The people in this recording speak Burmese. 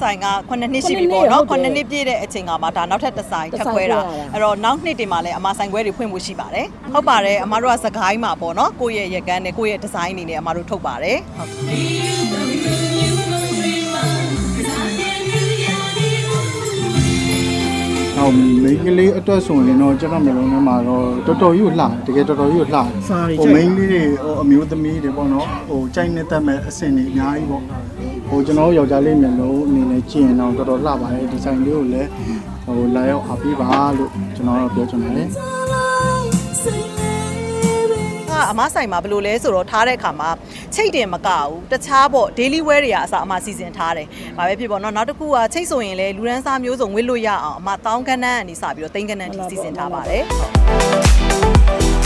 ဆိုင်က9နှစ်ရှိပြီပေါ့နော်9နှစ်ပြည့်တဲ့အချိန်ကမှဒါနောက်ထပ်တစ်ဆိုင်ထပ်ခွဲတာအဲ့တော့နောက်နှစ်တင်မှာလည်းအမဆိုင်ခွဲတွေဖွင့်ဖို့ရှိပါတယ်ဟုတ်ပါတယ်အမတို့ကစကိုင်းမှာပေါ့နော်ကိုယ့်ရဲ့ရက်ကန်းနဲ့ကိုယ့်ရဲ့ဒီဇိုင်းအနေနဲ့အမတို့ထုတ်ပါတယ်ဟုတ်နောက်မိန်းကလေးအတွက်ဆိုရင်တော့ကျွန်တော်မျိုးလုံးထဲမှာတော့တော်တော်ကြီးကိုလှတကယ်တော်တော်ကြီးကိုလှစားရီဟိုကြိုက်မိန်းလေးတွေဟိုအမျိုးသမီးတွေပေါ့နော်ဟိုကြိုက်နေတတ်မဲ့အဆင့်တွေအများကြီးပေါ့ ဟိုကျွန်တော်တို့ယောက်ျားလေးမျိုးလုံးအနေနဲ့ကြည့်ရင်တော့တော်တော်လှပါတယ်ဒီဇိုင်းလေးကိုလည်းဟိုလာရောက်အားပေးပါလို့ကျွန်တော်တို့ပြောချင်ပါတယ်အမဆိုင်မှာဘယ်လိုလဲဆိုတော့ထားတဲ့အခါမှာချိတ်တင်မကဘူးတခြားပေါ့ daily wear တွေကအစားအမစီစဉ်ထားတယ်။ဘာပဲဖြစ်ပေါ့နော်နောက်တစ်ခုကချိတ်ဆိုရင်လေလူရန်စားမျိုးစုံဝစ်လို့ရအောင်အမတောင်းကန်းတန်းကနေစပြီးတော့တိန်ကန်းတန်းထိစီစဉ်ထားပါတယ်။